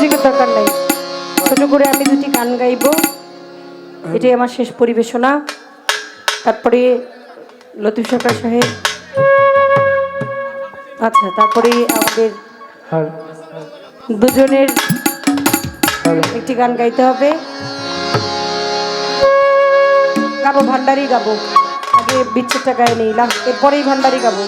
মিউজিকের দরকার নাই। ছোট করে আমি দুটি গান গাইব। এটাই আমার শেষ পরিবেশনা। তারপরে লতিফ সরকার সাহেব। আচ্ছা তারপরে আমাদের হ্যাঁ। দুজনের একটি গান গাইতে হবে। গাবো ভান্ডারি গাবো। আগে বিচ্ছেদটা গায়ে নেই। এরপরেই ভান্ডারি গাবো।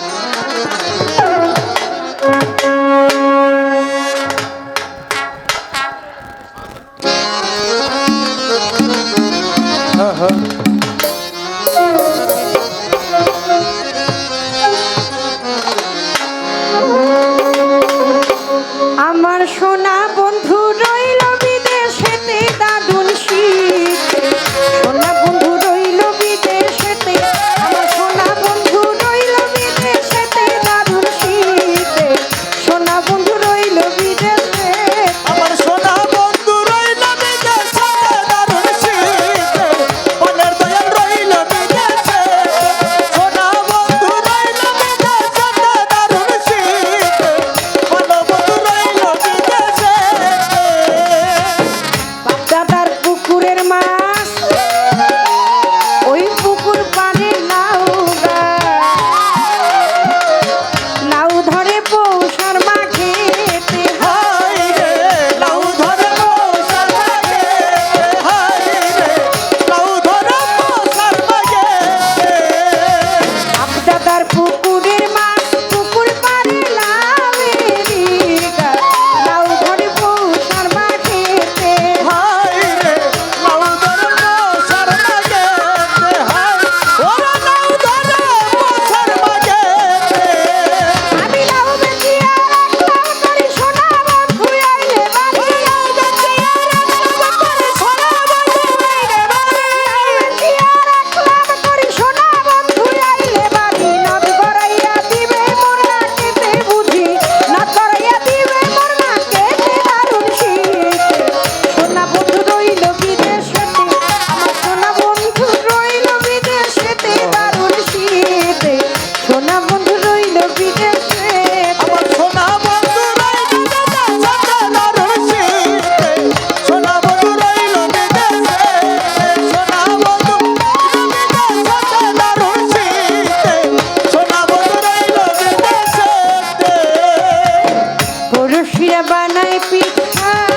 happy. Ah.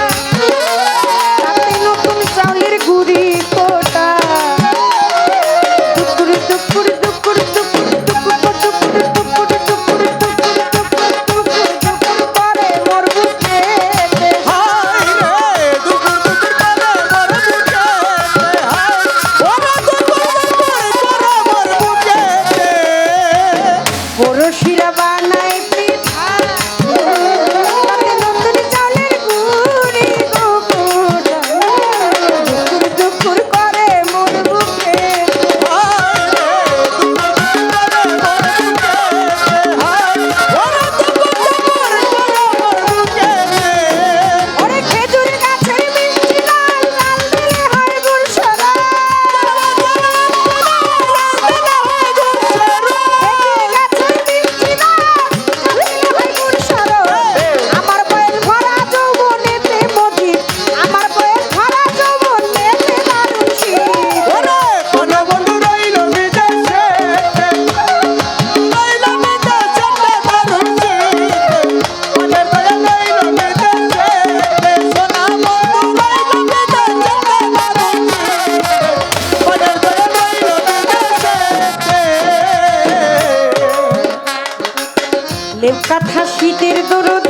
দেবকাথা শীতের দরদ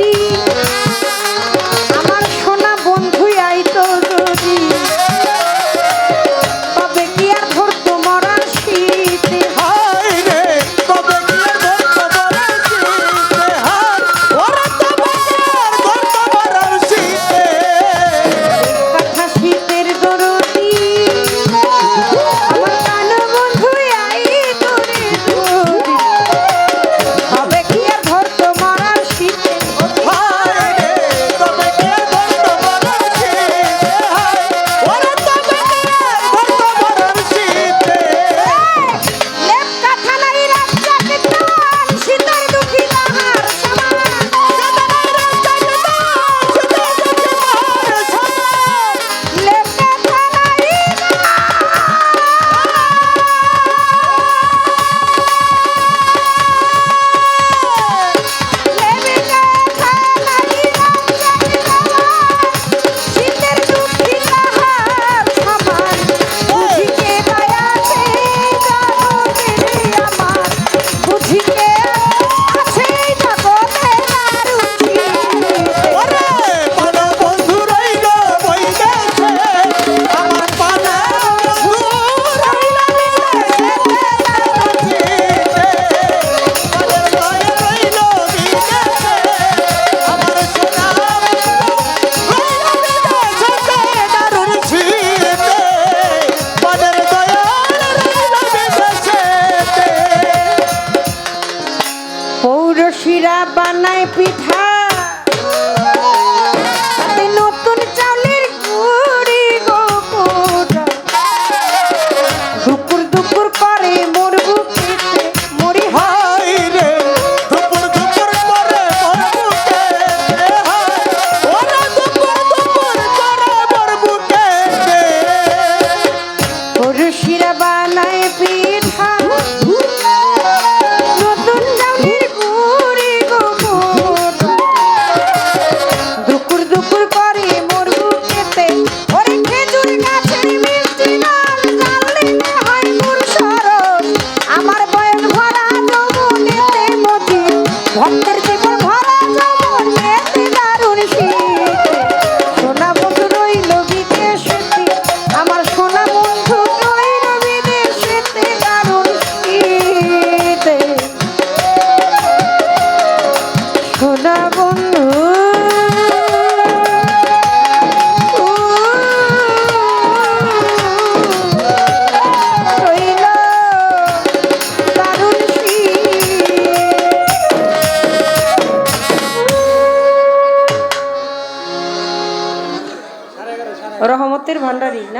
বানাই পিঠা